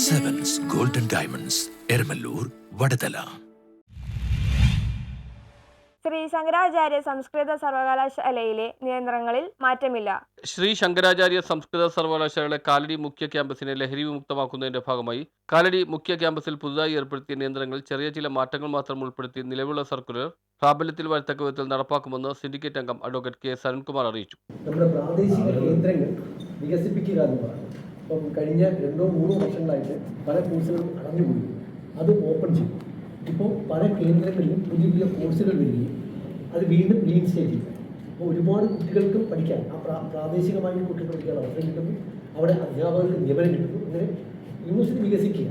Diamonds Eramalloor Vadathala Sree Sankaracharya സംസ്കൃത സർവകലാശാലയിലെ നിയന്ത്രണങ്ങളിൽ മാറ്റമില്ല. ശ്രീ ശങ്കരാചാര്യ സംസ്കൃത സർവകലാശാലയുടെ കാലടി മുഖ്യ ക്യാമ്പസിനെ ലഹരി വിമുക്തമാക്കുന്നതിന്റെ ഭാഗമായി കാലടി മുഖ്യ ക്യാമ്പസിൽ പുതുതായി ഏർപ്പെടുത്തിയ നിയന്ത്രണങ്ങളിൽ ചെറിയ ചില മാറ്റങ്ങൾ മാത്രം ഉൾപ്പെടുത്തി നിലവിലുള്ള സർക്കുലർ പ്രാബല്യത്തിൽ വരത്തക്ക വിധത്തിൽ നടപ്പാക്കുമെന്ന് സിൻഡിക്കേറ്റ് അംഗം അഡ്വക്കേറ്റ് കെ. സരൺകുമാർ അറിയിച്ചു. നമ്മുടെ പ്രാദേശിക കേന്ദ്രങ്ങൾ വികസിപ്പിക്കുക എന്നുള്ളതാണ് അപ്പം കഴിഞ്ഞ രണ്ടോ മൂന്നോ വർഷങ്ങളായിട്ട് പല കോഴ്സുകളും അടഞ്ഞുപോയി അത് ഓപ്പൺ ചെയ്യും ഇപ്പോൾ പല കേന്ദ്രങ്ങളിലും പുതിയ പുതിയ കോഴ്സുകൾ വരികയും അത് വീണ്ടും റീഇൻസ്റ്റേറ്റ് ചെയ്യും അപ്പോൾ ഒരുപാട് കുട്ടികൾക്ക് പഠിക്കാൻ ആ പ്രാ പ്രാദേശികമായി കുട്ടികൾ പഠിക്കാൻ അവസരം കിട്ടുന്നു. അവിടെ അധ്യാപകർക്ക് നിയമനം കിട്ടുന്നു. അങ്ങനെ യൂണിവേഴ്സിറ്റി വികസിക്കുക.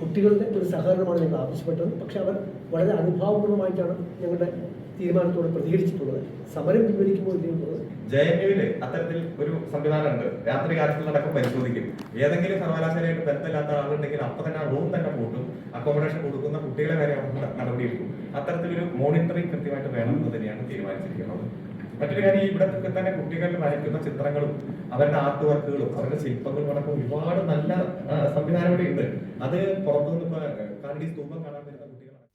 കുട്ടികളുടെ ഒരു സഹകരണമാണ് ഞങ്ങൾ ആവശ്യപ്പെട്ടത്. പക്ഷെ അവർ വളരെ അനുഭാവപൂർവമായിട്ടാണ് ഞങ്ങളുടെ തീരുമാനത്തോട് പ്രതികരിച്ചിട്ടുള്ളത്. സമരം പിൻവലിക്കുമ്പോൾ ഇതിനുള്ളത് ജെ എൻ യുവിൽ അത്തരത്തിൽ ഒരു സംവിധാനമുണ്ട്. രാത്രി കാലത്തിൽ നടക്കും പരിശോധിക്കും. ഏതെങ്കിലും സർവകലാശാലയായിട്ട് ബന്ധമില്ലാത്ത ആളുണ്ടെങ്കിൽ അപ്പൊ തന്നെ ആ റൂം തന്നെ പൂട്ടും. അക്കോമഡേഷൻ കൊടുക്കുന്ന കുട്ടികളെ വരെ നടപടിയെടുക്കും. അത്തരത്തിലൊരു മോണിറ്ററിംഗ് കൃത്യമായിട്ട് വേണം എന്ന് തന്നെയാണ് തീരുമാനിച്ചിരിക്കുന്നത്. മറ്റൊരു കാര്യം ഇവിടെ തന്നെ കുട്ടികൾ വരയ്ക്കുന്ന ചിത്രങ്ങളും അവരുടെ ആർട്ട് വർക്കുകളും അവരുടെ ശില്പങ്ങളും അടക്കം ഒരുപാട് നല്ല സംവിധാനം ഇവിടെ ഉണ്ട് അത് പുറത്തുനിന്ന് ഇപ്പൊ കാലടി സ്തൂപം കാണാൻ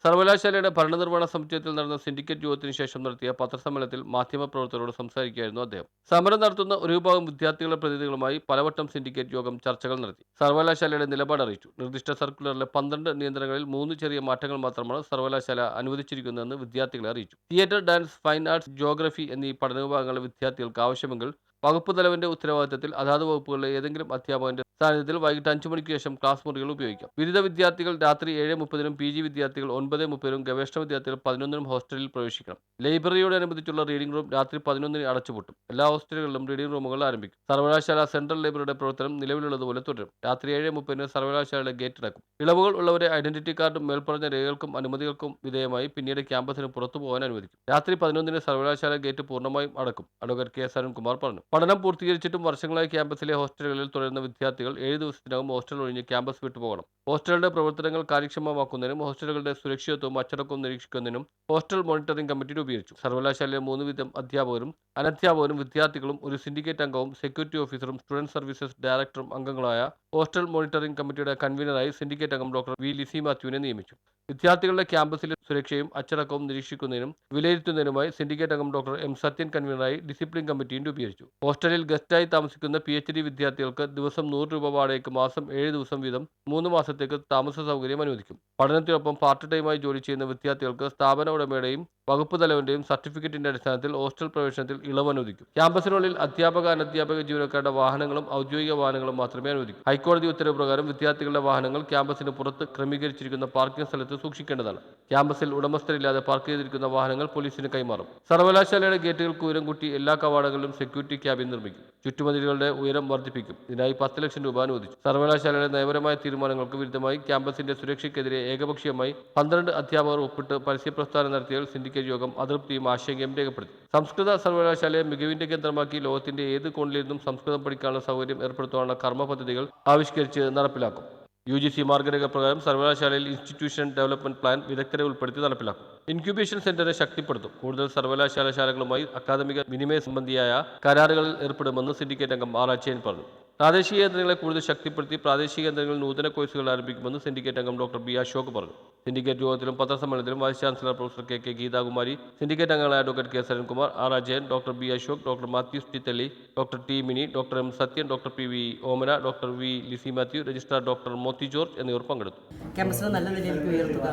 സർവകലാശാലയുടെ ഭരണനിർവഹണ സമുച്ചയത്തിൽ നടന്ന സിൻഡിക്കേറ്റ് യോഗത്തിന് ശേഷം നടത്തിയ പത്രസമ്മേളനത്തിൽ മാധ്യമപ്രവർത്തകരോട് സംസാരിക്കുകയായിരുന്നു അദ്ദേഹം. സമരം നടത്തുന്ന ഒരു വിഭാഗം വിദ്യാർത്ഥികളുടെ പ്രതിനിധികളുമായി പലവട്ടം സിൻഡിക്കേറ്റ് യോഗം ചർച്ചകൾ നടത്തി. സർവകലാശാലയുടെ നിലപാട് അറിയിച്ചു. നിർദ്ദിഷ്ട സർക്കുലറിലെ പന്ത്രണ്ട് നിയന്ത്രണങ്ങളിൽ മൂന്ന് ചെറിയ മാറ്റങ്ങൾ മാത്രമാണ് സർവകലാശാല അനുവദിച്ചിരിക്കുന്നതെന്ന് വിദ്യാർത്ഥികളെ അറിയിച്ചു. Theatre dance fine arts geography എന്നീ പഠന വിഭാഗങ്ങളിലെ വിദ്യാർത്ഥികൾക്ക് ആവശ്യമെങ്കിൽ വകുപ്പ് തലവന്റെ ഉത്തരവാദിത്തത്തിൽ അതാത് വകുപ്പുകളിലെ ഏതെങ്കിലും അധ്യാപകന്റെ സാന്നിധ്യത്തിൽ വൈകിട്ട് അഞ്ചു മണിക്ക് ശേഷം ക്ലാസ് മുറികൾ ഉപയോഗിക്കാം. ബിരുദ വിദ്യാർത്ഥികൾ രാത്രി ഏഴ് മുപ്പതിനും പി ജി വിദ്യാർത്ഥികൾ ഒൻപത് മുപ്പതിനും ഗവേഷണ വിദ്യാർത്ഥികൾ പതിനൊന്നിനും ഹോസ്റ്റലിൽ പ്രവേശിക്കണം. ലൈബ്രറിയോട് അനുബന്ധിച്ചുള്ള റീഡിംഗ് റൂം രാത്രി പതിനൊന്നിന് അടച്ചുപൂട്ടും. എല്ലാ ഹോസ്റ്റലുകളിലും റീഡിംഗ് റൂമുകൾ ആരംഭിക്കും. സർവകലാശാല സെൻട്രൽ ലൈബ്രറിയുടെ പ്രവർത്തനം നിലവിലുള്ളതുപോലെ തുടരും. രാത്രി ഏഴ് മുപ്പതിന് സർവകലാശാലയുടെ ഗേറ്റ് അടക്കും. ഇളവുകൾ ഉള്ളവരെ ഐഡന്റിറ്റി കാർഡും മേൽപ്പറഞ്ഞ രേഖകൾക്കും അനുമതികൾക്കും വിധേയമായി പിന്നീട് ക്യാമ്പസിന് പുറത്തു പോകാൻ അനുവദിക്കും. രാത്രി പതിനൊന്നിന് സർവകലാശാല ഗേറ്റ് പൂർണമായും അടക്കും. Advocate K. എസ് അരുൺകുമാർ പറഞ്ഞു. പഠനം പൂർത്തീകരിച്ചിട്ടും വർഷങ്ങളായി ക്യാമ്പസിലെ ഹോസ്റ്റലുകളിൽ തുടരുന്ന വിദ്യാർത്ഥികൾ ഏഴ് ദിവസത്തിനകം ഹോസ്റ്റൽ ഒഴിഞ്ഞ് ക്യാമ്പസ് വിട്ടുപോകണം ഹോസ്റ്റലുകളുടെ പ്രവർത്തനങ്ങൾ കാര്യക്ഷമമാക്കുന്നതിനും ഹോസ്റ്റലുകളുടെ സുരക്ഷിതത്വവും അച്ചടക്കവും നിരീക്ഷിക്കുന്നതിനും ഹോസ്റ്റൽ മോണിറ്ററിംഗ് കമ്മിറ്റി രൂപീകരിച്ചു. സർവകലാശാലയിലെ മൂന്ന് വിധം അധ്യാപകരും അനധ്യാപകരും വിദ്യാർത്ഥികളും ഒരു സിൻഡിക്കേറ്റ് അംഗവും സെക്യൂരിറ്റി ഓഫീസറും സ്റ്റുഡന്റ് സർവീസസ് ഡയറക്ടറും അംഗങ്ങളായ ഹോസ്റ്റൽ മോണിറ്ററിംഗ് കമ്മിറ്റിയുടെ കൺവീനറായി സിൻഡിക്കേറ്റ് അംഗം ഡോക്ടർ വി. ലിസി മാത്യുവിനെ നിയമിച്ചു. വിദ്യാർത്ഥികളുടെ ക്യാമ്പസിലെ സുരക്ഷയും അച്ചടക്കവും നിരീക്ഷിക്കുന്നതിനും വിലയിരുത്തുന്നതിനുമായി സിൻഡിക്കേറ്റ് അംഗം ഡോക്ടർ എം സത്യൻ കൺവീനറായി ഡിസിപ്ലിൻ കമ്മിറ്റിയും രൂപീകരിച്ചു. ഹോസ്റ്റലിൽ ഗസ്റ്റായി താമസിക്കുന്ന പി എച്ച് ഡി വിദ്യാർത്ഥികൾക്ക് ദിവസം നൂറ് രൂപ വാടകയ്ക്ക് മാസം ഏഴ് ദിവസം വീതം മൂന്ന് മാസത്തേക്ക് താമസ സൗകര്യം അനുവദിക്കും. പഠനത്തിനൊപ്പം പാർട്ട് ടൈമായി ജോലി ചെയ്യുന്ന വിദ്യാർത്ഥികൾക്ക് സ്ഥാപന ഉടമയുടെയും വകുപ്പ് തലവന്റെയും സർട്ടിഫിക്കറ്റിന്റെ അടിസ്ഥാനത്തിൽ ഹോസ്റ്റൽ പ്രവേശനത്തിൽ ഇളവ് അനുവദിക്കും ക്യാമ്പസിനുള്ളിൽ അധ്യാപക അനധ്യാപക ജീവനക്കാരുടെ വാഹനങ്ങളും ഔദ്യോഗിക വാഹനങ്ങളും മാത്രമേ അനുവദിക്കൂ. ഹൈക്കോടതി ഉത്തരവ് പ്രകാരം വിദ്യാർത്ഥികളുടെ വാഹനങ്ങൾ ക്യാമ്പസിന് പുറത്ത് ക്രമീകരിച്ചിരിക്കുന്ന പാർക്കിംഗ് സ്ഥലത്ത് സൂക്ഷിക്കേണ്ടതാണ്. ക്യാമ്പസിൽ ഉടമസ്ഥരില്ലാതെ പാർക്ക് ചെയ്തിരിക്കുന്ന വാഹനങ്ങൾ പോലീസിന് കൈമാറും. സർവകലാശാലയുടെ ഗേറ്റുകൾക്ക് ഉയരം കൂട്ടി എല്ലാ കവാടങ്ങളിലും സെക്യൂരിറ്റി ക്യാബിൻ നിർമ്മിക്കും. ചുറ്റുമതിലുകളുടെ ഉയരം വർദ്ധിപ്പിക്കും. ഇതിനായി പത്ത് ലക്ഷം രൂപ അനുവദിച്ചു. സർവകലാശാലയുടെ നയപരമായ തീരുമാനങ്ങൾക്ക് വിരുദ്ധമായി ക്യാമ്പസിന്റെ സുരക്ഷയ്ക്കെതിരെ ഏകപക്ഷീയമായി പന്ത്രണ്ട് അധ്യാപകർ ഒപ്പിട്ട് പരസ്യ പ്രസ്ഥാനം നടത്തിയ സിൻഡിക്കേറ്റ് യോഗം അതൃപ്തിയും ആശങ്കയും രേഖപ്പെടുത്തി. സംസ്കൃത സർവകലാശാലയെ മികവിന്റെ കേന്ദ്രമാക്കി ലോകത്തിന്റെ ഏത് കോണിലിരുന്നും സംസ്കൃതം പഠിക്കാനുള്ള സൗകര്യം ഏർപ്പെടുത്താനുള്ള കർമ്മ പദ്ധതികൾ ആവിഷ്കരിച്ച് നടപ്പിലാക്കും. യു ജി സി മാർഗരേഖ പ്രകാരം സർവകലാശാലയിൽ ഇൻസ്റ്റിറ്റ്യൂഷൻ ഡെവലപ്മെന്റ് പ്ലാൻ വിദഗ്ധരെ ഉൾപ്പെടുത്തി നടപ്പിലാക്കും. ഇൻക്യുബേഷൻ സെന്ററിനെ ശക്തിപ്പെടുത്തും. കൂടുതൽ സർവകലാശാല ശാലകളുമായി അക്കാദമിക വിനിമയ സംബന്ധിയായ കരാറുകളിൽ ഏർപ്പെടുമെന്ന് സിൻഡിക്കേറ്റ് അംഗം ആർ പറഞ്ഞു. പ്രാദേശിക കേന്ദ്രങ്ങളെ കൂടുതൽ ശക്തിപ്പെടുത്തി പ്രാദേശിക കേന്ദ്രങ്ങളിൽ നൂതന കോഴ്സുകൾ ആരംഭിക്കുമെന്ന് സിൻഡിക്കേറ്റ് അംഗം ഡോക്ടർ ബി അശോക് പറഞ്ഞു. സിൻഡിക്കേറ്റ് യോഗത്തിലും പത്രസമ്മേളനത്തിലും vice chancellor professor K K Geethakumari syndicate അംഗങ്ങളായ advocate K Sarankumar R Ajayan doctor B Ashok doctor Mathews ടിത്തല്ലി doctor T Mini doctor M Sathyan doctor P V Omana doctor V Lizy Mathew registrar doctor Mothi George എന്നിവർ പങ്കെടുത്തു. ക്യാമ്പസിനെ നല്ല നിലയിലേക്ക് ഉയർത്തുക.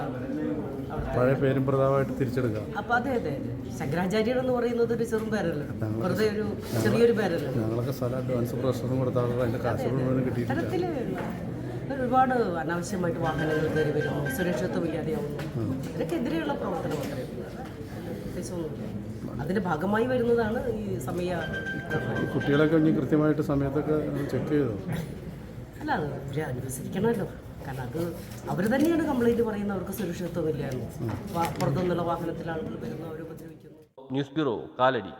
പഴയ പേരും പ്രതാപമായിട്ട് തിരിച്ചെടുക്കുക. അപ്പൊ അതെ അതെ അതെ. ശങ്കരാചാര്യർ എന്ന് പറയുന്നത് ഒരു ചെറും പേരല്ലോ വെറുതെ ഒരു ചെറിയൊരു പേരല്ലോ? ഞങ്ങളൊക്കെ സ്ഥലം അഡ്വാൻസ് പ്രശ്നം കൊടുത്താൽ അതിന്റെ കാശ് മുഴുവൻ കിട്ടിയിട്ടില്ല. ഒരുപാട് അനാവശ്യമായിട്ട് വാഹനങ്ങൾ കയറി വരുന്നു സുരക്ഷിതത്വം ഇല്ലാതെയാവുന്നു ഇതിനൊക്കെതിരെയുള്ള പ്രവർത്തനം അത്രയും. അതിന്റെ ഭാഗമായി വരുന്നതാണ് ഈ സമയ കുട്ടികളൊക്കെ ഇനി കൃത്യമായിട്ട് സമയത്തൊക്കെ ചെക്ക് ചെയ്തോ? അല്ല അത് അവരെ അനുസരിക്കണമല്ലോ കാരണം അത് അവർ തന്നെയാണ് കംപ്ലൈന്റ് പറയുന്നത്. അവർക്ക് സുരക്ഷിതത്വം ഇല്ലായിരുന്നു വാ- പുറത്തുനിന്നുള്ള വാഹനത്തിൽ ആളുകൾ വരുന്നു അവർ ഉപദ്രവിക്കുന്നു. News bureau Kalady.